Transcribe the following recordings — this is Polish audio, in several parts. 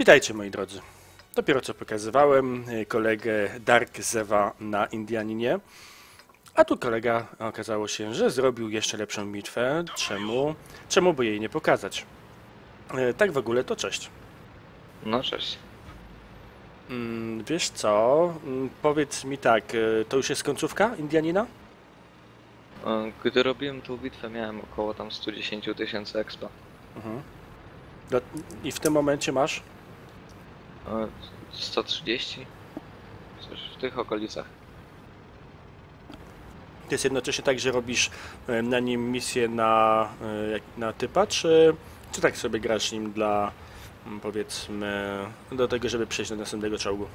Witajcie moi drodzy. Dopiero co pokazywałem y, kolegę Dark Zewa na Indianinie, a tu kolega okazało się, że zrobił jeszcze lepszą bitwę. Czemu? Czemu by jej nie pokazać? Y, Tak w ogóle to cześć. No cześć. Mm, Wiesz co? Mm, Powiedz mi tak, y, to już jest końcówka Indianina? Gdy robiłem tą bitwę miałem około tam 110 tysięcy expa. Mhm. I w tym momencie masz? E, 130? Coś w tych okolicach. To jest jednocześnie tak, że robisz y, na nim misję na, jak- na typa, czy, czy tak sobie grasz nim dla mm, powiedzmy do tego, żeby przejść do następnego czołgu?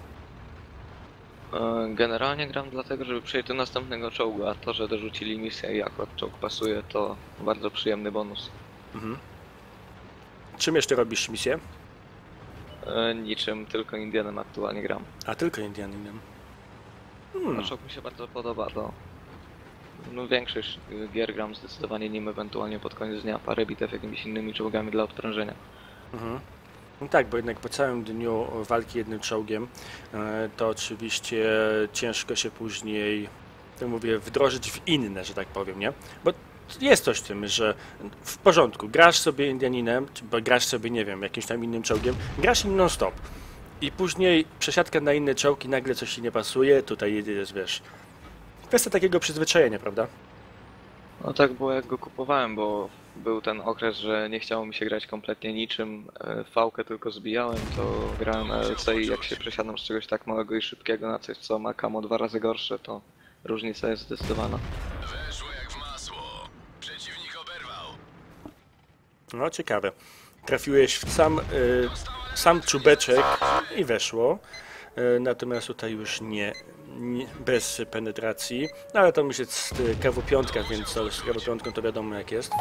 E, Generalnie gram dlatego, żeby przejść do następnego czołgu, a to, że dorzucili misję i akurat czołg pasuje, to bardzo przyjemny bonus. Mhm. Czym jeszcze robisz misję? E, Niczym, tylko Indianem aktualnie gram. A tylko Indianinem. Hmm. No, czołg mi się bardzo podoba, to... No, większość gier gram zdecydowanie nim, ewentualnie pod koniec dnia parę bitew jakimiś innymi czołgami dla odprężenia. Mhm. No tak, bo jednak po całym dniu walki jednym czołgiem, e, to oczywiście ciężko się później, tak mówię, wdrożyć w inne, że tak powiem, nie? Bo jest coś w tym, że w porządku, grasz sobie Indianinem, bo grasz sobie, nie wiem, jakimś tam innym czołgiem, grasz nim non-stop. I później przesiadka na inne czołgi, nagle coś ci nie pasuje, tutaj jest, wiesz, kwestia takiego przyzwyczajenia, prawda? No tak było jak go kupowałem, bo był ten okres, że nie chciało mi się grać kompletnie niczym. e, Fałkę tylko zbijałem, to grałem LC i jak się przesiadam z czegoś tak małego i szybkiego na coś, co ma kamo dwa razy gorsze, to różnica jest zdecydowana. No, ciekawe. Trafiłeś w sam, y, sam czubeczek i weszło. Y, natomiast tutaj już nie, nie bez penetracji. No ale to już jest y, KW5, więc to z KW5 to wiadomo jak jest.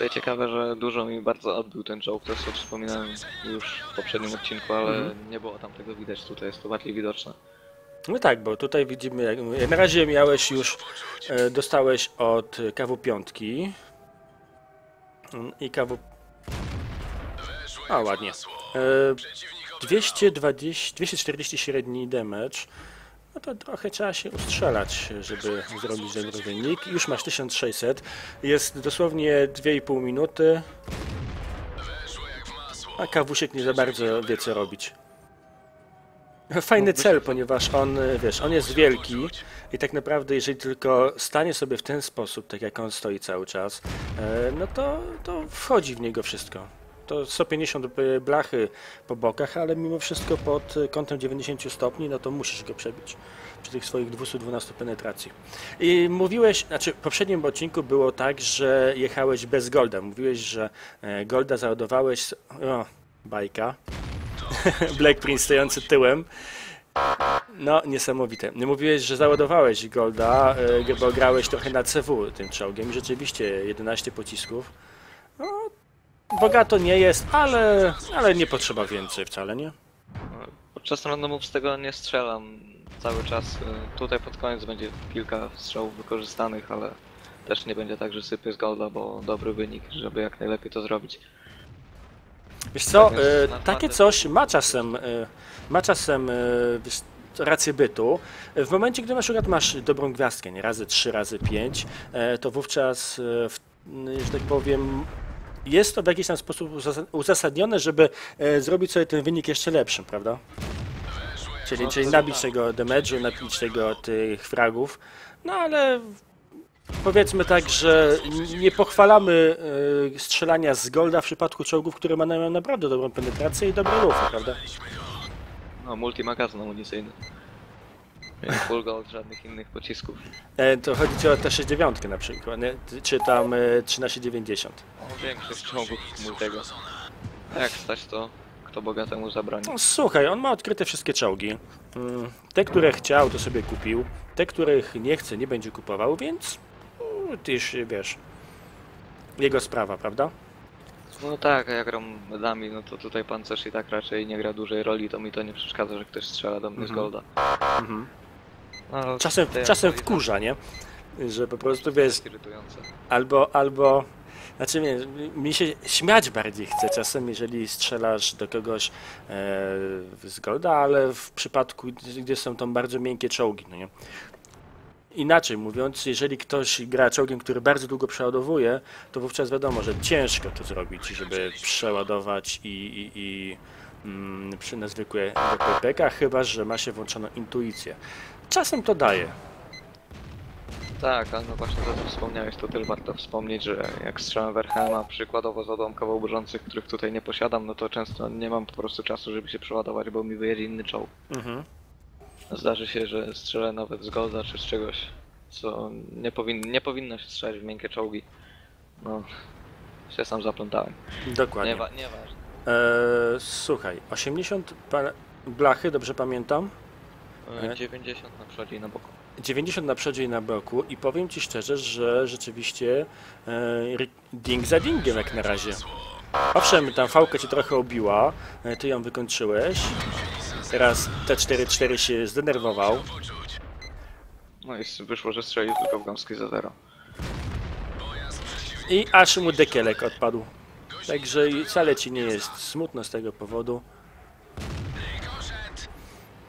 Oberwał. ciekawe, że dużo mi bardzo odbił ten czołg, to co wspominałem już w poprzednim odcinku, ale nie było tam tego widać, tutaj jest to bardziej widoczne. No tak, bo tutaj widzimy, na razie miałeś już, e, dostałeś od KW5 Mm, i KW... A, ładnie. masło. E, Przeciwnik oberwał. 220, 240 średni damage. No to trochę trzeba się ustrzelać, żeby zrobić dobry wynik. Już masz 1600. Jest dosłownie 2,5 minuty, a kawusiek nie za bardzo wie co robić. Fajny cel, ponieważ on, wiesz, on jest wielki i tak naprawdę jeżeli tylko stanie sobie w ten sposób, tak jak on stoi cały czas, e, no to, to wchodzi w niego wszystko. To 150 b- blachy po bokach, ale mimo wszystko pod kątem 90 stopni, no to musisz go przebić przy tych swoich 212 penetracji. I mówiłeś, znaczy w poprzednim odcinku było tak, że jechałeś bez golda. Mówiłeś, że e, golda załadowałeś, o, bajka, Black Prince stojący tyłem. No, niesamowite. Mówiłeś, że załadowałeś Golda, e, bo grałeś trochę na CW tym czołgiem. Rzeczywiście 11 pocisków. No, bogato nie jest, ale, ale nie potrzeba więcej wcale, nie? Podczas randomów z tego nie strzelam cały czas. y, Tutaj pod koniec będzie kilka strzałów wykorzystanych, ale też nie będzie tak, że sypię z golda, bo dobry wynik, żeby jak najlepiej to zrobić. Wiesz co, Tak, naprawdę- takie coś ma czasem, e, ma czasem e, wiesz, rację bytu. W momencie, gdy na przykład masz dobrą gwiazdkę, nie razy 3, razy 5, e, to wówczas, e, w, n- że tak powiem, jest to w jakiś tam sposób uzas- uzasadnione, żeby e, zrobić sobie ten wynik jeszcze lepszym, prawda? Czyli, No, czyli to nabić tak. tego damage'u, nabić tego tych fragów. No ale powiedzmy tak, że nie pochwalamy e, strzelania z golda w przypadku czołgów, które mają naprawdę dobrą penetrację i dobre ruchy, prawda? No, multimagazyn amunicyjny. Nie Full gold, żadnych innych pocisków. E, to chodzi ci o T69 na przykład, nie? czy tam e, 1390. O, większość czołgów multego. A jak stać to, kto bogatemu zabroni. No, słuchaj, on ma odkryte wszystkie czołgi. Mm, Te, które chciał, to sobie kupił. Te, których nie chce, nie będzie kupował, więc już wiesz. Jego sprawa, prawda? No tak, jak gram medami, no to tutaj pancerz i tak raczej nie gra dużej roli, to mi to nie przeszkadza, że ktoś strzela do mnie z Mhm. golda. Mhm. No, Czasem, czasem wkurza, nie? że po prostu wiesz, albo, albo, znaczy nie, mi się śmiać bardziej chce czasem, jeżeli strzelasz do kogoś e, z Golda, ale w przypadku, gdzie są tam bardzo miękkie czołgi, no nie? Inaczej mówiąc, jeżeli ktoś gra czołgiem, który bardzo długo przeładowuje, to wówczas wiadomo, że ciężko to zrobić, żeby przeładować i, i, i mm, przy na zwykłe PPK, chyba że ma się włączoną intuicję. Czasem to daje. Tak, ale no właśnie to co wspomniałeś, to też warto wspomnieć, że jak strzelam Werheima, przykładowo z odłamkowo burzących, których tutaj nie posiadam, no to często nie mam po prostu czasu, żeby się przeładować, bo mi wyjedzie inny czołg. Mhm. Zdarzy się, że strzelę nawet z Golda czy z czegoś, co nie, powin nie powinno się strzelać w miękkie czołgi. No, się sam zaplątałem. Dokładnie. Niewa nieważne. Eee, słuchaj, 80 pa- blachy, dobrze pamiętam? E, 90 na przodzie i na boku. 90 na przodzie i na boku i powiem Ci szczerze, że rzeczywiście e, ding za dingiem jak na razie. Owszem, tam fałka Cię trochę obiła, e, Ty ją wykończyłeś. Teraz T44 się zdenerwował. No i wyszło, że strzelił tylko w gąski za zero. I aż mu dekielek odpadł. Także i wcale Ci nie jest smutno z tego powodu.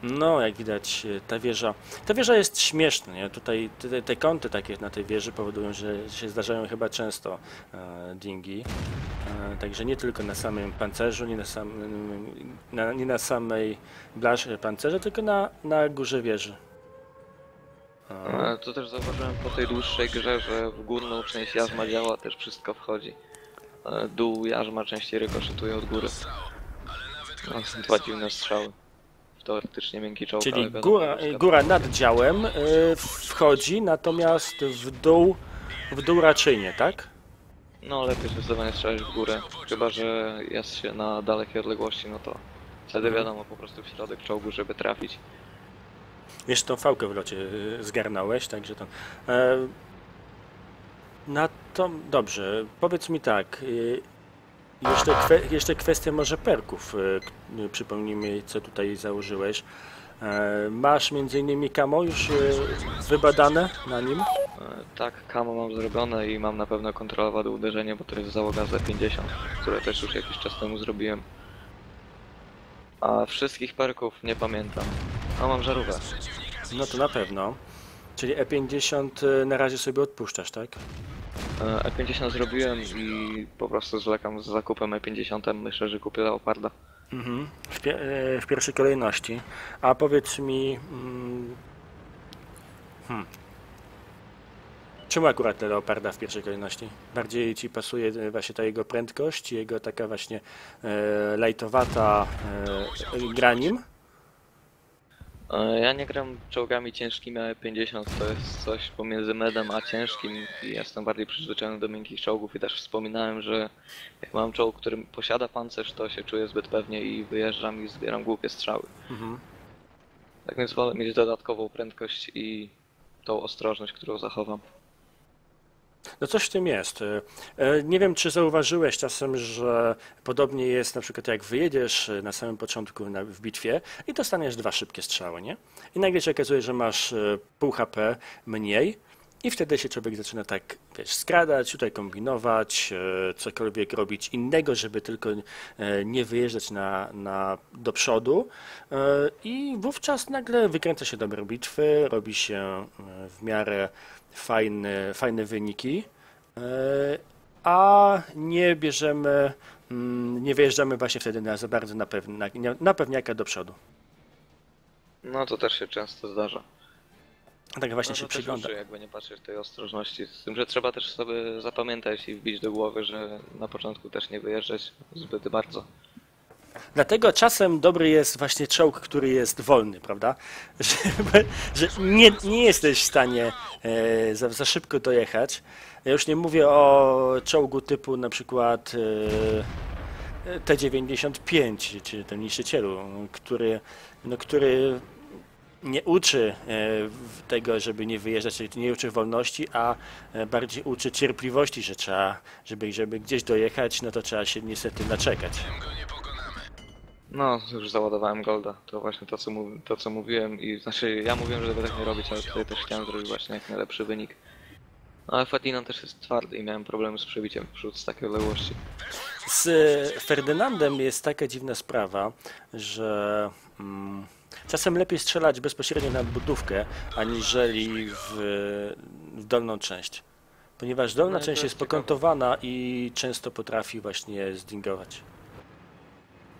No, jak widać, e, ta wieża. Ta wieża jest śmieszna, nie? Tutaj te, te kąty takie na tej wieży powodują, że się zdarzają chyba często e, dingi. E, także nie tylko na samym pancerzu, nie na, samym, na, nie na samej blasze pancerza, tylko na, na górze wieży. E, E, To też zauważyłem po tej dłuższej grze, że w górną część jarzma działa też wszystko wchodzi. E, Dół jarzma częściej rykoszytuje od góry. No, dwa dziwne strzały. Teoretycznie miękki czołg, Czyli wiadomo, góra, góra nad działem y, wchodzi, natomiast w dół, w dół raczej nie, tak? No lepiej zdecydowanie strzelać w górę. Chyba, że jest się na dalekiej odległości, no to wtedy Mhm. wiadomo po prostu w środek czołgu, żeby trafić. Jeszcze tą fałkę w locie y, zgarnąłeś, także to... E, na to... Dobrze, powiedz mi tak, y, jeszcze, kwe, jeszcze kwestia może perków, y, k- y, przypomnij mi, co tutaj założyłeś. E, masz między innymi camo już y, wybadane na nim? E, Tak, kamo mam zrobione i mam na pewno kontrolowane uderzenie, bo to jest załoga Z50, które też już jakiś czas temu zrobiłem. A wszystkich perków nie pamiętam. A mam żarówkę. No to na pewno. Czyli E50 y, na razie sobie odpuszczasz, tak? E, E50 zrobiłem i po prostu zwlekam z zakupem E50. Myślę, że kupię Leoparda. Mhm. W, e, w pierwszej kolejności. A powiedz mi. mm, Hmm. Czemu akurat leoparda w pierwszej kolejności? Bardziej ci pasuje e, właśnie ta jego prędkość, jego taka właśnie e, lajtowata e, gra nim? E, Ja nie gram czołgami ciężkimi, a E50 to jest coś pomiędzy medem a ciężkim i jestem bardziej przyzwyczajony do miękkich czołgów i też wspominałem, że jak mam czołg, który posiada pancerz, to się czuję zbyt pewnie i wyjeżdżam i zbieram głupie strzały. Mhm. Tak więc wolę mieć dodatkową prędkość i tą ostrożność, którą zachowam. No coś w tym jest. E, e, Nie wiem, czy zauważyłeś czasem, że podobnie jest na przykład jak wyjedziesz e, na samym początku w bitwie i dostaniesz dwa szybkie strzały, nie? I nagle się okazuje, że masz pół HP mniej i wtedy się człowiek zaczyna tak, wiesz, skradać, tutaj kombinować, e, cokolwiek robić innego, żeby tylko e, nie wyjeżdżać na, na, do przodu e, i wówczas nagle wykręca się dobre bitwy, robi się w miarę fajne, fajne wyniki, a nie bierzemy, mm, nie wyjeżdżamy właśnie wtedy na, za bardzo na, pewna, na pewniaka do przodu. No to też się często zdarza. Tak właśnie no, się przygląda. uczy, jakby nie patrzeć tej ostrożności. Z tym, że trzeba też sobie zapamiętać i wbić do głowy, że na początku też nie wyjeżdżać zbyt bardzo. Dlatego czasem dobry jest właśnie czołg, który jest wolny, prawda? Żeby, że nie, nie jesteś w stanie e, za, za szybko dojechać. Ja już nie mówię o czołgu typu na przykład e, T-95, czy tym niszczycielu, który, no, który nie uczy e, tego, żeby nie wyjeżdżać, czyli nie uczy wolności, a e, bardziej uczy cierpliwości, że trzeba, żeby, żeby gdzieś dojechać, no to trzeba się niestety naczekać. No, już załadowałem Golda. To właśnie to co, to, co mówiłem i znaczy ja mówiłem, żeby tak nie robić, ale tutaj też chciałem zrobić właśnie jak najlepszy wynik. No, Ale Ferdinand też jest twardy i miałem problemy z przebiciem w przód z takiej odległości. Z Ferdynandem jest taka dziwna sprawa, że mm, czasem lepiej strzelać bezpośrednio na budówkę, aniżeli w, w dolną część. Ponieważ dolna No część jest pokontowana i często potrafi właśnie zdingować.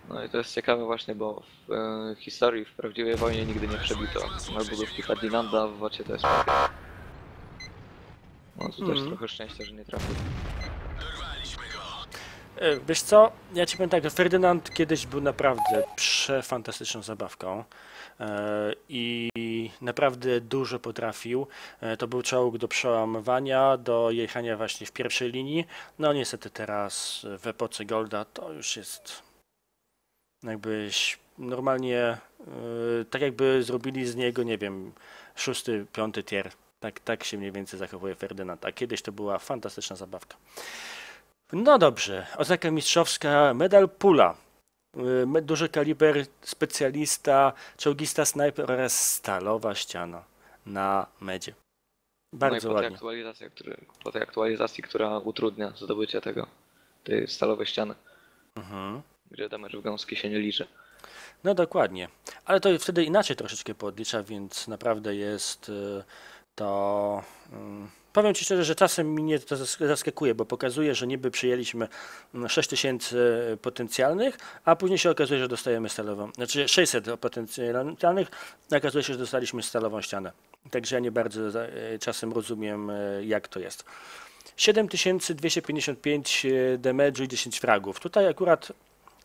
No i to jest ciekawe właśnie, bo w e, historii, w prawdziwej wojnie nigdy nie przebito budówki Ferdynanda, w wocie to jest papier. No tu też trochę szczęścia, że nie trafił. E, Wiesz co, ja ci powiem tak, Ferdynand kiedyś był naprawdę przefantastyczną zabawką e, i naprawdę dużo potrafił. E, To był czołg do przełamywania, do jechania właśnie w pierwszej linii. No niestety teraz w epoce Golda to już jest jakbyś normalnie, tak jakby zrobili z niego, nie wiem, szósty, piąty tier. Tak, tak się mniej więcej zachowuje Ferdynand, a kiedyś to była fantastyczna zabawka. No dobrze, oznaka mistrzowska, medal Pula. Y, Duży kaliber, specjalista, czołgista, snajper oraz stalowa ściana na medzie. Bardzo no po tej, ładnie. który, po tej aktualizacji, która utrudnia zdobycie tego, tej stalowej ściany, Mhm. gdzie damage w gąski się nie liczy. No dokładnie. Ale to wtedy inaczej troszeczkę podlicza, więc naprawdę jest y, to. mm, Powiem Ci szczerze, że czasem mnie to zas- zaskakuje, bo pokazuje, że niby przyjęliśmy mm, 6000 potencjalnych, a później się okazuje, że dostajemy stalową. Znaczy 600 potencjalnych, a okazuje się, że dostaliśmy stalową ścianę. Także ja nie bardzo y, czasem rozumiem, y, jak to jest. 7255 damage'u i 10 fragów. Tutaj akurat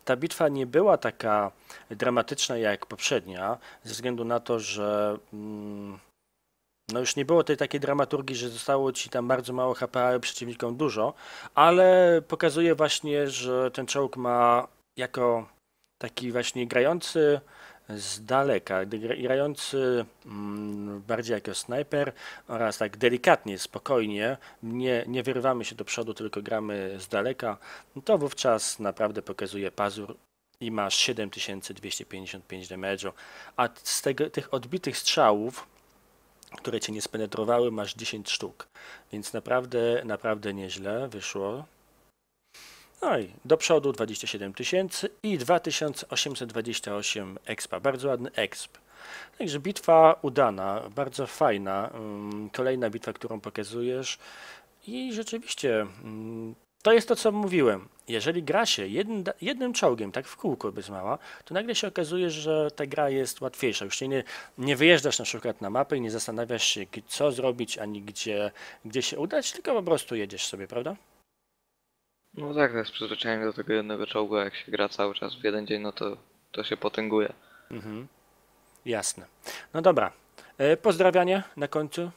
ta bitwa nie była taka dramatyczna jak poprzednia, ze względu na to, że mm, no już nie było tej takiej dramaturgii, że zostało ci tam bardzo mało HP, a przeciwnikom dużo, ale pokazuje właśnie, że ten czołg ma jako taki właśnie grający z daleka, gra- grający mm, bardziej jako snajper oraz tak delikatnie, spokojnie, nie, nie wyrywamy się do przodu, tylko gramy z daleka, no to wówczas naprawdę pokazuje pazur i masz 7255 damage'u, a z tego, tych odbitych strzałów, które cię nie spenetrowały, masz 10 sztuk, więc naprawdę, naprawdę nieźle wyszło. No i do przodu 27 tysięcy i 2828 expa, bardzo ładny exp. Także bitwa udana, bardzo fajna, mm, kolejna bitwa, którą pokazujesz i rzeczywiście mm, to jest to, co mówiłem. Jeżeli gra się jednym, jednym czołgiem, tak w kółko bez mała, to nagle się okazuje, że ta gra jest łatwiejsza. Już nie, nie wyjeżdżasz na przykład na mapę i nie zastanawiasz się, co zrobić, ani gdzie, gdzie się udać, tylko po prostu jedziesz sobie, prawda? No tak, to jest przyzwyczajenie do tego jednego czołgu, jak się gra cały czas w jeden dzień, no to, to się potęguje. Mhm. Jasne. No dobra. E, Pozdrawianie na końcu.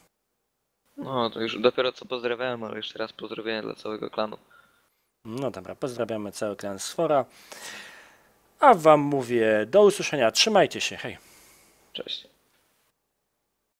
No to już dopiero co pozdrawiałem, ale jeszcze raz pozdrowienia dla całego klanu. No dobra, pozdrawiamy cały klan Sfora. A wam mówię do usłyszenia. Trzymajcie się. Hej. Cześć.